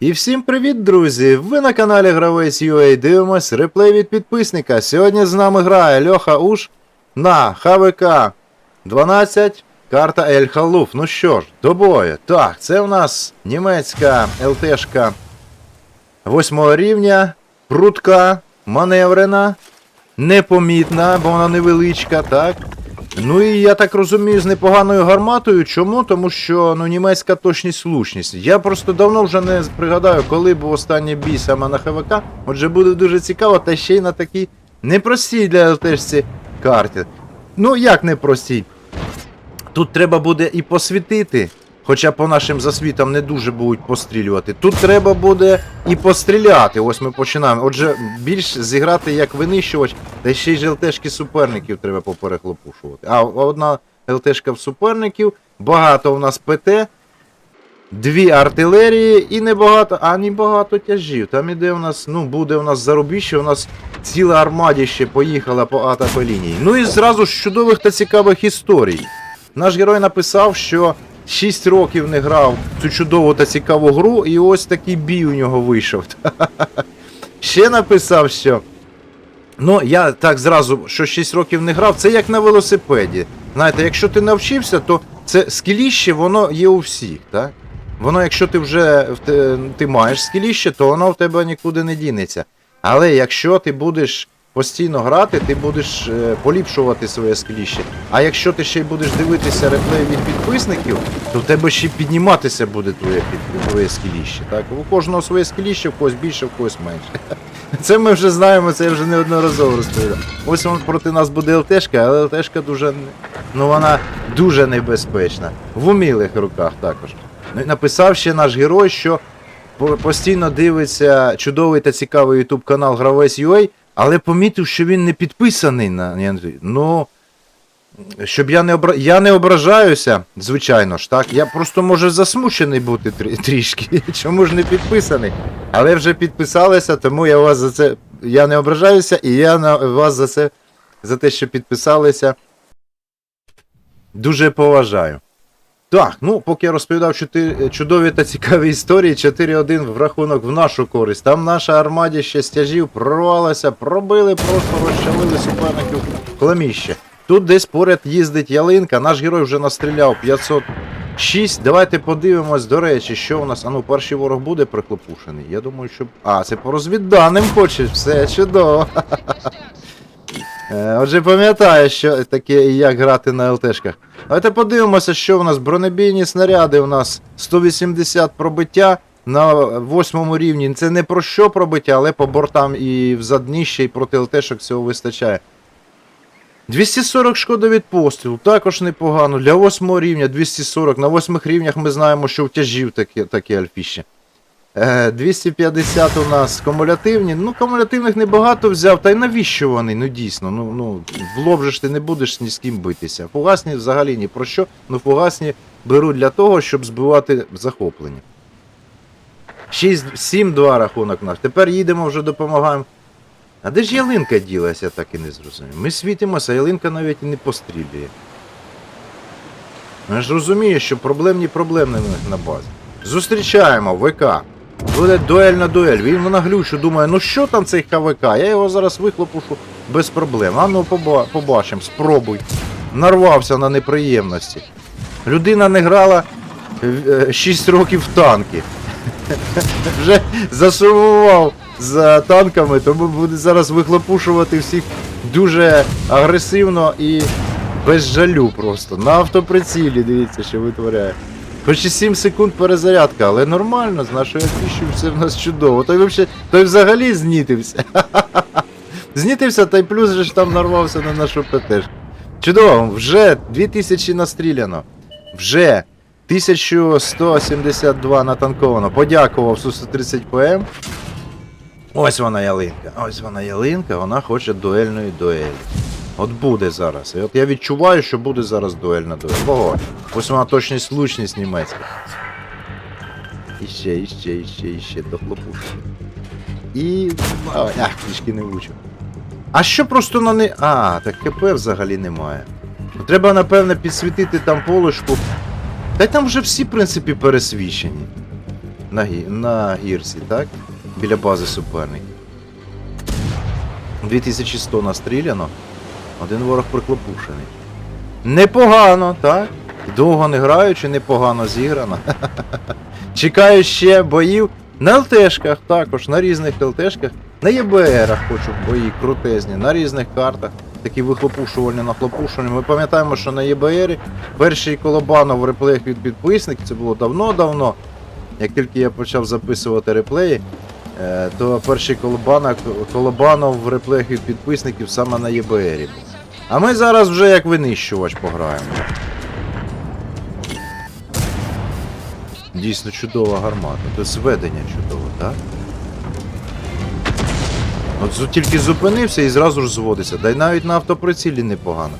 І всім привіт, друзі! Ви на каналі Гравець UA дивимось реплей від підписника. Сьогодні з нами грає Льоха Уш на ХВК 12, карта Ель Халуф. Ну що ж, до бою. Так, це у нас німецька ЛТшка 8 рівня, прутка, маневрена, непомітна, бо вона невеличка, так? Ну і я так розумію, з непоганою гарматою. Чому? Тому що ну, німецька точність слушність. Я просто давно вже не пригадаю, коли був останній бій саме на ХВК. Отже, буде дуже цікаво, та ще й на такій непростій для ЛТшці карті. Ну, як непростій? Тут треба буде і посвітити. Хоча по нашим засвітам не дуже будуть пострілювати. Тут треба буде і постріляти. Ось ми починаємо. Отже, більш зіграти як винищувач, та ще й ЛТшки суперників треба поперехлопушувати. А одна ЛТшка в суперників, багато у нас ПТ, дві артилерії і небагато, а ні багато тяжів. Там іде у нас, ну, буде у нас зарубіще, у нас ціла армадіще поїхала по атаку лінії. Ну і зразу ж чудових та цікавих історій. Наш герой написав, що 6 років не грав в цю чудову та цікаву гру, і ось такий бій у нього вийшов. Ще написав, що. Ну, я так зразу, що 6 років не грав, це як на велосипеді. Знаєте, якщо ти навчився, то це скіліще, воно є у всіх, так? Воно, якщо ти вже те- ти маєш скіліще, то воно в тебе нікуди не дінеться. Але якщо ти будеш постійно грати, ти будеш е, поліпшувати своє скіліще. А якщо ти ще й будеш дивитися реплей від підписників, то в тебе ще підніматися буде твоє, твоє скіліще. Так? У кожного своє скіліще, в когось більше, в когось менше. Це ми вже знаємо, це я вже неодноразово розповідав. Ось вон проти нас буде ЛТшка, але ЛТшка дуже ну вона дуже небезпечна. В умілих руках також. Написав ще наш герой, що постійно дивиться чудовий та цікавий YouTube канал Гравець UA, але помітив, що він не підписаний на. Ну. Щоб я не обра... я не ображаюся, звичайно ж, так. Я просто може засмучений бути трі- трішки. Чому ж не підписаний? Але вже підписалися, тому я вас за це. Я не ображаюся, і я на вас за це за те, що підписалися. Дуже поважаю. Так, ну поки я розповідав чотири чудові та цікаві історії, 4-1 в рахунок в нашу користь. Там наша армаді ще стяжів прорвалася, пробили, просто розчавили суперників хламіще. Тут десь поряд їздить ялинка, наш герой вже настріляв 506. Давайте подивимось, до речі, що у нас. А ну, перший ворог буде прихлопушений. Я думаю, що. А, це по розвідданим хочеш, все чудово. Е, Отже, пам'ятаю, що таке і як грати на ЛТшках. Давайте подивимося, що у нас бронебійні снаряди. У нас 180 пробиття на восьмому рівні. Це не про що пробиття, але по бортам і в задніще, і проти ЛТшок цього вистачає. 240 шкода від пострілу, також непогано. Для восьмого рівня 240. На восьмих рівнях ми знаємо, що втяжів такі, такі альфіші. Е, 250 у нас кумулятивні. Ну, кумулятивних небагато взяв, та й навіщо вони? Ну дійсно, ну, ну в лоб же ж ти не будеш ні з ким битися. Фугасні взагалі ні про що, ну фугасні беру для того, щоб збивати захоплення. 6-7-2 рахунок наш. Тепер їдемо вже допомагаємо. А де ж ялинка ділася, я так і не зрозумів. Ми світимося, а ялинка навіть і не пострілює. Я ж розумію, що проблемні проблеми на базі. Зустрічаємо ВК. Буде дуель на дуель. Він наглючу, думає, ну що там цей ХВК? Я його зараз вихлопушу без проблем. А ну поба- побачимо, спробуй. Нарвався на неприємності. Людина не грала 6 років в танки. Вже засумував за танками, тому буде зараз вихлопушувати всіх дуже агресивно і без жалю просто. На автоприцілі, дивіться, що витворяє. Хоч і 7 секунд перезарядка, але нормально, з нашою фішою все в нас чудово. Той, вообще, той взагалі знітився. знітився, та й плюс же ж там нарвався на нашу ПТ. Чудово, вже 2000 настріляно. Вже 1172 натанковано. Подякував Су-130 ПМ. Ось вона ялинка. Ось вона ялинка, вона хоче дуельної дуелі. От буде зараз. І от я відчуваю, що буде зараз дуельна дуель. Ого, ось вона точність влучність німецька. Іще, іще, іще, іще, дохлопуш. І. А, ах, трішки не влучив. А що просто на не. А, так КП взагалі немає. Треба, напевне, підсвітити там полочку. Та й там вже всі, в принципі, пересвічені. на, гі... на гірсі, так? Біля бази суперників. 2100 настріляно, один ворог приклопушений. Непогано, так? Довго не граючи, непогано зіграно. Чекаю ще боїв на ЛТшках також, на різних ЛТшках, на ЄБРах хочу бої крутезні, на різних картах. Такі вихлопушувальні, нахлопушувальні. Ми пам'ятаємо, що на ЄБРі перший колобанов в реплеях від підписників, це було давно-давно. Як тільки я почав записувати реплеї, е, то перший колобанок, колобанов в реплеях від підписників саме на ЄБРі був. А ми зараз вже як винищувач пограємо. Дійсно чудова гармата. Це зведення чудове, так? От тільки зупинився і зразу ж зводиться. Да й навіть на автоприцілі непогано.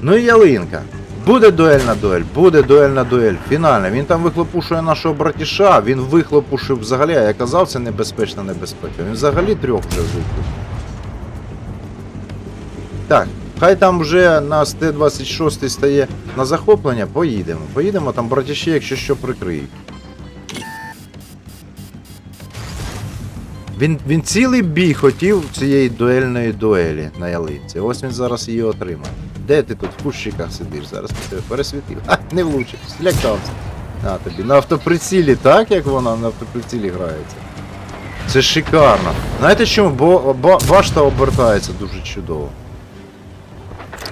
Ну і ялинка. Буде дуельна дуель, буде дуельна дуель. Фінальна. Він там вихлопушує нашого братіша, він вихлопушив взагалі, а я казав, це небезпечна небезпека. Він взагалі трьох вже вихлопушив. Так, хай там вже нас Т-26 стає на захоплення, поїдемо. Поїдемо, там братіші, якщо що, прикриють. Він, він цілий бій хотів цієї дуельної дуелі на ялинці. Ось він зараз її отримає. Де ти тут в кущиках сидиш? Зараз я тебе пересвітив. А, не влучив, злякався. На тобі. На автоприцілі, так як вона на автоприцілі грається. Це шикарно. Знаєте чому? Бо ба- башта обертається дуже чудово.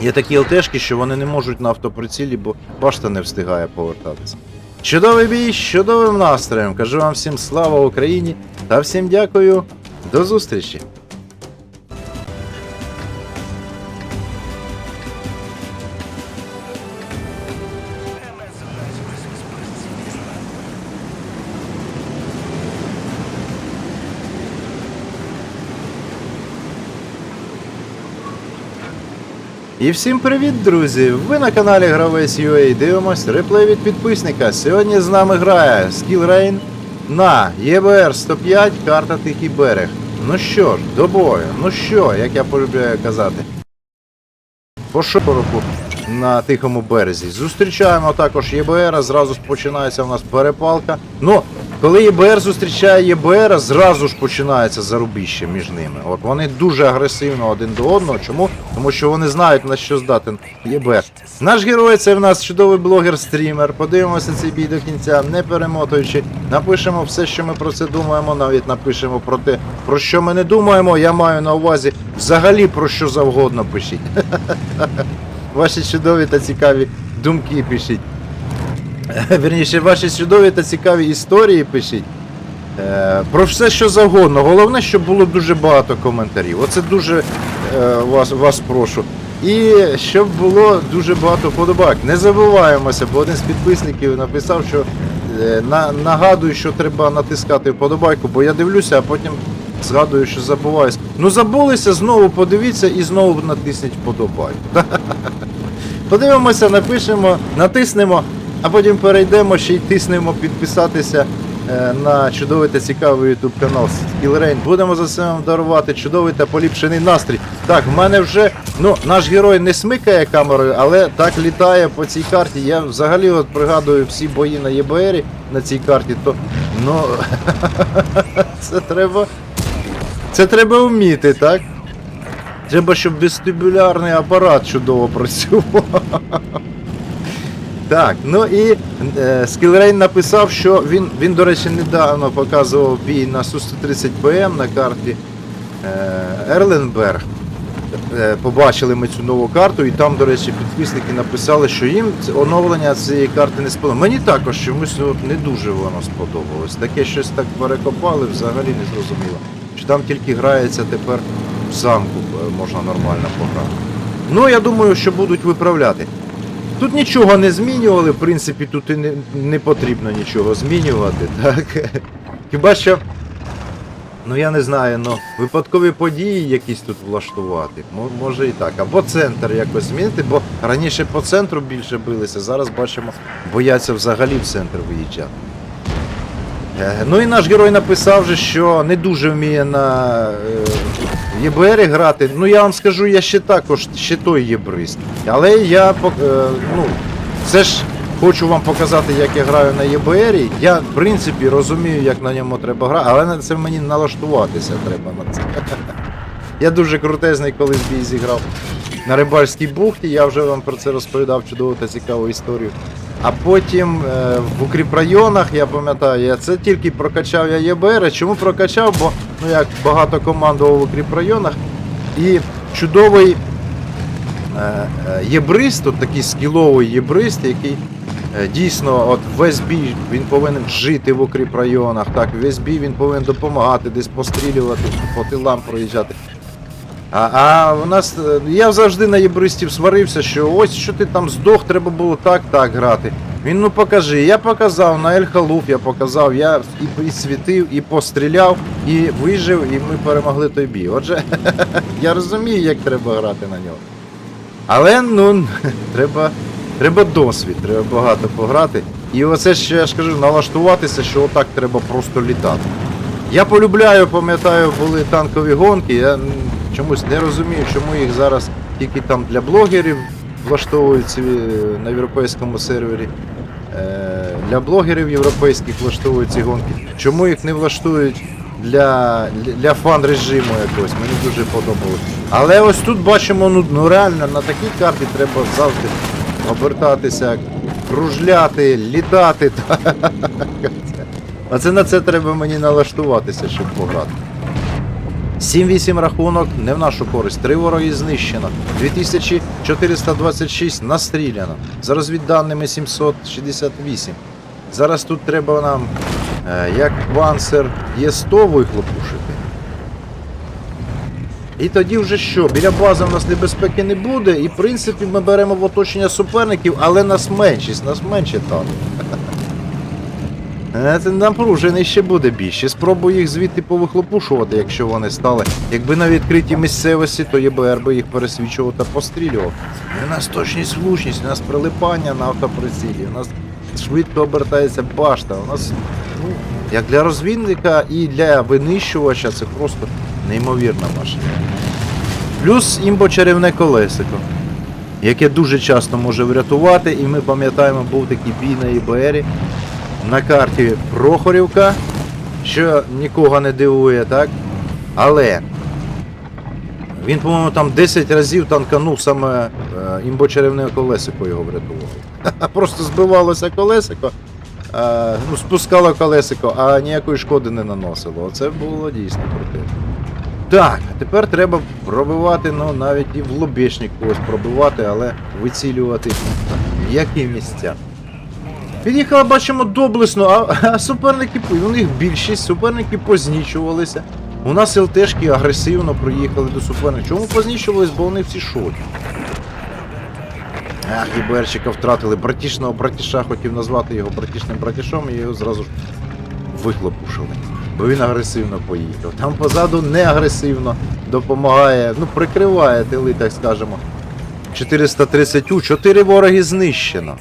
Є такі ЛТшки, що вони не можуть на автоприцілі, бо башта не встигає повертатися. Чудовий бій, з чудовим настроєм. Кажу вам всім слава Україні та всім дякую. До зустрічі! І всім привіт, друзі! Ви на каналі Гравець UA дивимось реплей від підписника. Сьогодні з нами грає Skill Rain на ЄБР 105, карта Тихий берег. Ну що ж, до бою. Ну що, як я полюбляю казати. По широку на тихому березі. Зустрічаємо також ЄБР, зразу починається у нас перепалка. Ну, коли ЄБР зустрічає ЄБР, зразу ж починається зарубіще між ними. От вони дуже агресивно один до одного. Чому? Тому що вони знають на що здатен ЄБР. Наш герой це в нас чудовий блогер-стрімер. Подивимося цей бій до кінця, не перемотуючи. Напишемо все, що ми про це думаємо. Навіть напишемо про те, про що ми не думаємо. Я маю на увазі взагалі про що завгодно пишіть. Ваші чудові та цікаві думки пишіть. Вірніше, ваші чудові та цікаві історії пишіть. Е, про все, що завгодно. Головне, щоб було дуже багато коментарів. Оце дуже е, вас, вас прошу. І щоб було дуже багато вподобайок. Не забуваємося, бо один з підписників написав, що е, на, нагадую, що треба натискати вподобайку, бо я дивлюся, а потім згадую, що забуваюсь. Ну забулися, знову подивіться і знову натисніть вподобайку. Подивимося, напишемо, натиснемо, а потім перейдемо ще й тиснемо підписатися е, на чудовий та цікавий YouTube канал Skillrain. Будемо за вам дарувати чудовий та поліпшений настрій. Так, в мене вже ну, наш герой не смикає камерою, але так літає по цій карті. Я взагалі от пригадую всі бої на ЄБРі на цій карті, то ну це треба. Це треба вміти, так? Треба, щоб вестибулярний апарат чудово працював. Так, ну і е, Скілрейн написав, що він, він, до речі, недавно показував бій на Су-130 БМ на карті е, Ерленберг. Е, побачили ми цю нову карту, і там, до речі, підписники написали, що їм оновлення цієї карти не сподобалося. Мені також чомусь не дуже воно сподобалось. Таке щось так перекопали, взагалі не зрозуміло. Що там тільки грається тепер в замку, е, можна нормально пограти. Ну, я думаю, що будуть виправляти. Тут нічого не змінювали, в принципі, тут і не, не потрібно нічого змінювати, так? Хіба що. Ну я не знаю, ну випадкові події якісь тут влаштувати. Може і так. Або центр якось змінити, бо раніше по центру більше билися, зараз бачимо, бояться взагалі в центр виїжджати. Е, Ну і наш герой написав, же, що не дуже вміє на е, ЄБРі грати. Ну я вам скажу, я ще також ще той єбрист. Але я е, ну, це ж хочу вам показати, як я граю на ЄБР. Я, в принципі, розумію, як на ньому треба грати, але на це мені налаштуватися треба на це. Я дуже крутезний колись бій зіграв на рибальській бухті, я вже вам про це розповідав чудову та цікаву історію. А потім е, в укріпрайонах, я пам'ятаю, я це тільки прокачав я ЄБР. Чому прокачав? Бо ну як багато командував в укріпрайонах. І чудовий е, е, єбрист, от такий скіловий єбрист, який дійсно от весь бій він повинен жити в укріпрайонах. Так, весь бій він повинен допомагати, десь пострілювати, по тилам проїжджати. А, а у нас. е, Я завжди на єбристів сварився, що ось що ти там здох, треба було так, так грати. Він ну покажи, я показав на Ель Халуф, я показав, я і підсвітив, і постріляв, і вижив, і ми перемогли той бій. Отже, я розумію, як треба грати на нього. Але ну треба, треба досвід, треба багато пограти. І оце ще я ж кажу, налаштуватися, що отак треба просто літати. Я полюбляю, пам'ятаю, були танкові гонки. Я чомусь не розумію, чому їх зараз тільки там для блогерів влаштовують е, на європейському сервері. Е, Для блогерів європейських влаштовують ці гонки. Чому їх не влаштують для, для фан-режиму якогось? Мені дуже подобалось. Але ось тут бачимо, ну, ну реально на такій карті треба завжди обертатися, кружляти, літати. А це на це треба мені налаштуватися, щоб пограти. 7-8 рахунок не в нашу користь. Три вороги знищено. 2426 настріляно. За розвідданими 768. Зараз тут треба нам, е, як панцер Є100 вихлопушити. І тоді вже що? Біля бази в нас небезпеки не буде, і в принципі ми беремо в оточення суперників, але нас меншість, нас менше танків. Е, Це напружений ще буде більше. Спробую їх звідти повихлопушувати, якщо вони стали. Якби на відкритій місцевості, то ЄБР би їх пересвічував та пострілював. У нас точність влучність, у нас прилипання на автоприцілі, у нас швидко обертається башта. У нас, ну, як для розвідника і для винищувача, це просто неймовірна машина. Плюс імбо-чарівне колесико, яке дуже часто може врятувати, і ми пам'ятаємо, був такий бій на ІБРі на карті Прохорівка, що нікого не дивує, так? Але він, по-моєму, там 10 разів танканув саме е, імбочеревне колесико його врятувало. Просто збивалося колесико, е, ну, спускало колесико, а ніякої шкоди не наносило. Оце було дійсно круте. Так, тепер треба пробивати, ну навіть і в лобешник когось пробивати, але вицілювати які місця. Під'їхали, бачимо, доблесно, а, а суперники, у них більшість, суперники познічувалися. У нас ЛТшки агресивно приїхали до суперників. Чому познічувались? Бо вони всі шокі. Ах, ІБРчика втратили. Братішного братіша хотів назвати його братішним братішом і його зразу ж вихлопушили. Бо він агресивно поїхав. Там позаду не агресивно допомагає, ну прикриває тили, так скажемо. 430 у 4 вороги знищено.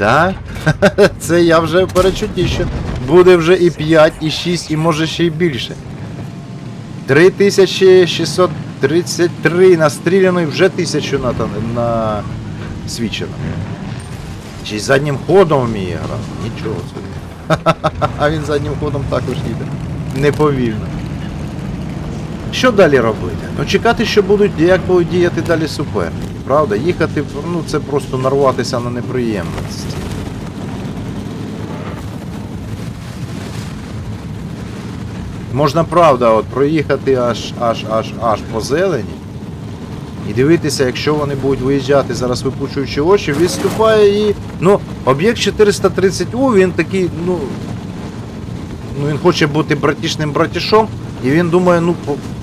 Так? Це я вже в перечутті, що буде вже і 5, і 6, і може ще й більше. 3633 настріляно і вже 1000 на, на свічено. Чи заднім ходом вміє грати? Нічого собі. А він заднім ходом також їде. Неповільно. Що далі робити? Ну чекати, що будуть, як будуть діяти далі суперники. Правда, їхати, ну це просто нарватися на неприємності. Можна правда, от проїхати аж аж аж аж по зелені. І дивитися, якщо вони будуть виїжджати, зараз випучуючи очі, відступає і. Ну, об'єкт 430У, він такий, ну. Ну він хоче бути братішним братішом, і він думає, ну,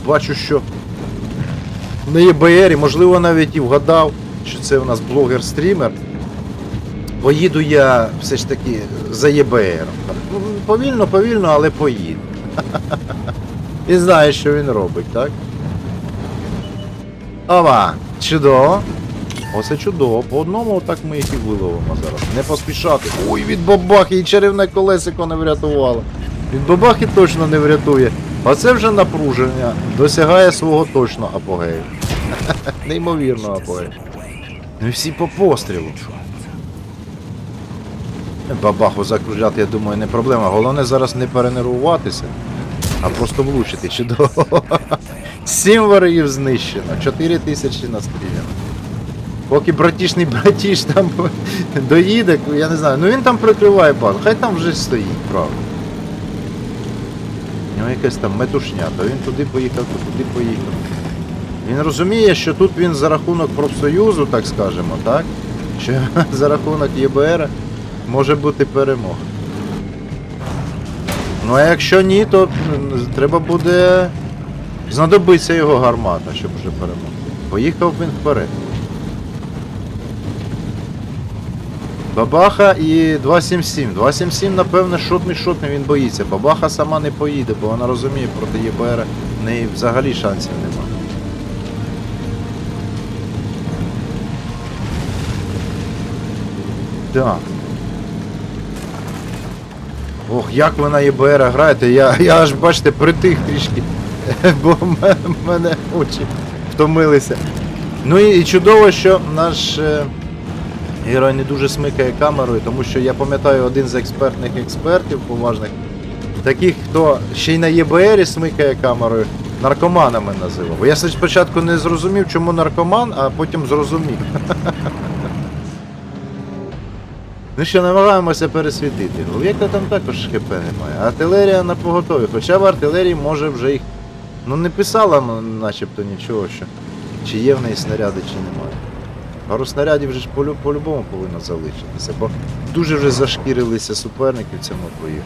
бачу, що на ЄБРі, можливо, навіть і вгадав, що це у нас блогер-стрімер. Поїду я все ж таки за ЄБР. Ну, повільно, повільно, але поїду. І знає, що він робить, так? Ова, чудово. Оце чудово. По одному так ми їх і виловимо зараз. Не поспішати. Ой, від бабахи і чарівне колесико не врятувало. Від бабахи точно не врятує. Оце вже напруження досягає свого точно апогею. Неймовірного апогею. Ну і всі по пострілу. Бабаху закружляти, я думаю, не проблема. Головне зараз не перенервуватися, а просто влучити. Чудово. Сім ворогів знищено, 4 тисячі настріляно. Поки братішний братіш там доїде, я не знаю, ну він там прикриває базу, хай там вже стоїть, правда. У нього якась там метушня, то він туди поїхав, то туди поїхав. Він розуміє, що тут він за рахунок профсоюзу, так скажемо, так? Що за рахунок ЄБР може бути перемога. Ну а якщо ні, то треба буде знадобиться його гармата, щоб вже перемогти. Поїхав він вперед. Бабаха і 277. 277, напевне, шотний шотний він боїться. Бабаха сама не поїде, бо вона розуміє, проти ЄБР в неї взагалі шансів немає. Так. Ох, як ви на ЄБР граєте, я, я аж бачите притих трішки, бо в мене очі втомилися. Ну і, чудово, що наш е, герой не дуже смикає камерою, тому що я пам'ятаю один з експертних експертів поважних, таких, хто ще й на ЄБРі смикає камерою, наркоманами називав. Я спочатку не зрозумів, чому наркоман, а потім зрозумів. Ну що, намагаємося пересвітити. Об'єкта там також ХП немає. Артилерія на поготові. Хоча в артилерії може вже їх. Ну не писала начебто нічого, що чи є в неї снаряди, чи немає. Пару снарядів вже ж по-любому повинно залишитися, бо дуже вже зашкірилися суперники в цьому бою.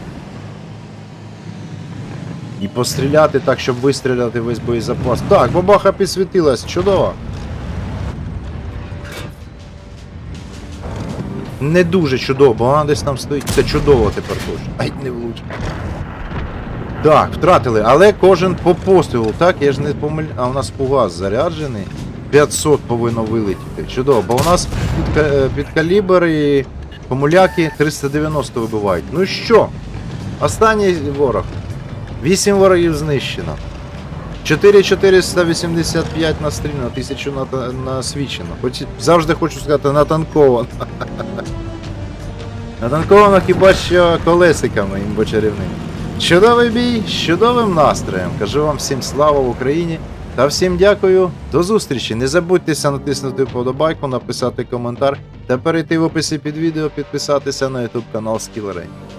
І постріляти так, щоб вистріляти весь боєзапас. Так, бабаха підсвітилась, чудово. Не дуже чудово, бо вона десь там стоїть. Це чудово тепер точно. Ай, не влучив. Так, втратили, але кожен по пострілу, так? Я ж не помиль... А у нас фугас заряджений. 500 повинно вилетіти. Чудово, бо у нас під, е, під калібр і помуляки 390 вибивають. Ну що? Останній ворог. 8 ворогів знищено. 4485 настріляно, 1000 ната- насвічено. Хоч завжди хочу сказати натанковано. Натанковано хіба що колесиками імбо чарівними. Чудовий бій, з чудовим настроєм. Кажу вам всім слава в Україні та всім дякую. До зустрічі. Не забудьтеся натиснути вподобайку, написати коментар та перейти в описі під відео, підписатися на YouTube канал Rain.